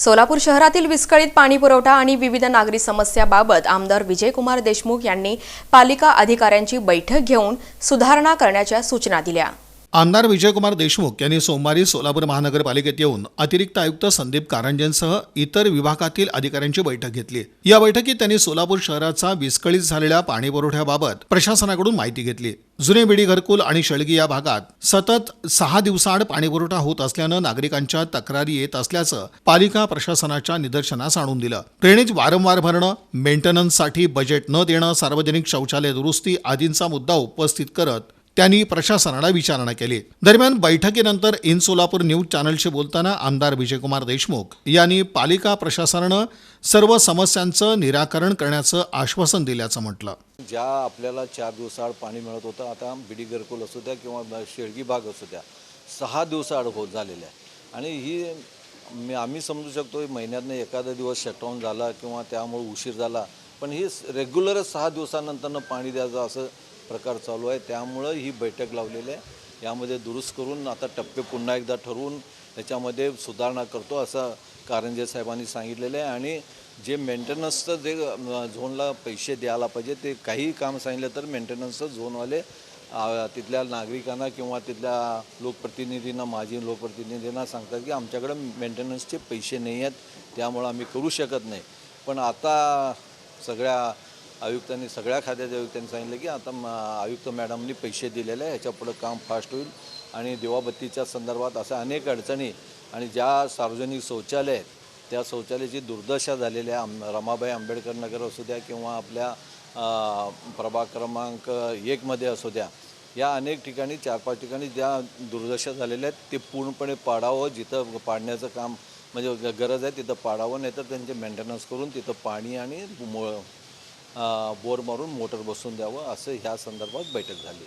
सोलापूर शहरातील विस्कळीत पाणी पुरवठा आणि विविध नागरी समस्याबाबत आमदार विजयकुमार देशमुख यांनी पालिका अधिकाऱ्यांची बैठक घेऊन सुधारणा करण्याच्या सूचना दिल्या. आमदार विजयकुमार देशमुख यांनी सोमवारी सोलापूर महानगरपालिकेत येऊन अतिरिक्त आयुक्त संदीप कारंजेंसह इतर विभागातील अधिकाऱ्यांची बैठक घेतली. या बैठकीत त्यांनी सोलापूर शहराचा विस्कळीत झालेल्या पाणीपुरवठ्याबाबत प्रशासनाकडून माहिती घेतली. जुने बिडी घरकुल आणि शेळगी या भागात सतत सहा दिवसाआड पाणीपुरवठा होत असल्यानं नागरिकांच्या तक्रारी येत असल्याचं पालिका प्रशासनाच्या निदर्शनास आणून दिलं. ड्रेनेज वारंवार भरणं मेंटेनन्ससाठी बजेट न देणं सार्वजनिक शौचालय दुरुस्ती आदींचा मुद्दा उपस्थित करत त्यांनी प्रशासनाला विचारणा केली. दरम्यान बैठकीनंतर इन सोलापूर न्यूज चॅनलशी बोलताना आमदार विजयकुमार देशमुख यांनी पालिका प्रशासनानं सर्व समस्यांचं निराकरण करण्याचं आश्वासन दिल्याचं म्हटलं. ज्या आपल्याला चार दिवसाआड पाणी मिळत होतं आता बिडी घरकुल असू द्या किंवा शेळगी बाग असू द्या सहा दिवसाआड होत झालेल्या आहे. आणि ही मी आम्ही समजू शकतो महिन्यातनं एखादा दिवस शटडाऊन झाला किंवा त्यामुळे उशीर झाला पण ही रेग्युलरच सहा दिवसानंतरनं पाणी द्यायचं असं प्रकार चालू आहे. त्यामुळं ही बैठक लावलेली आहे. यामध्ये दुरुस्त करून आता टप्पे पुन्हा एकदा ठरवून त्याच्यामध्ये सुधारणा करतो असं कारंजे साहेबांनी सांगितलेलं आहे. आणि जे मेंटेनन्सचं जे झोनला पैसे द्यायला पाहिजे ते काही काम सांगितलं तर मेंटेनन्सचं झोनवाले तिथल्या नागरिकांना किंवा तिथल्या लोकप्रतिनिधींना माजी लोकप्रतिनिधींना सांगतात की आमच्याकडे मेंटेनन्सचे पैसे नाही आहेत त्यामुळं आम्ही करू शकत नाही. पण आता सगळ्या आयुक्तांनी सगळ्या खात्याच्या आयुक्तांनी सांगितलं की आता आयुक्त मॅडमनी पैसे दिलेले आहे ह्याच्यापुढं काम फास्ट होईल आणि दिवाबत्तीच्या संदर्भात अशा अनेक अडचणी आणि ज्या सार्वजनिक शौचालय आहेत त्या शौचालयाची दुर्दशा झालेली आहे आम रमाबाई आंबेडकर नगर असू द्या किंवा आपल्या प्रभाग क्रमांक एकमध्ये असू द्या या अनेक ठिकाणी चार पाच ठिकाणी ज्या दुर्दशा झालेल्या आहेत ते पूर्णपणे पाडावं जिथं पाडण्याचं काम म्हणजे गरज आहे तिथं पाडावं नाही तर त्यांचे मेंटेनन्स करून तिथं पाणी आणि बोर मारून मोटर बसवून द्यावं असं ह्या संदर्भात बैठक झाली.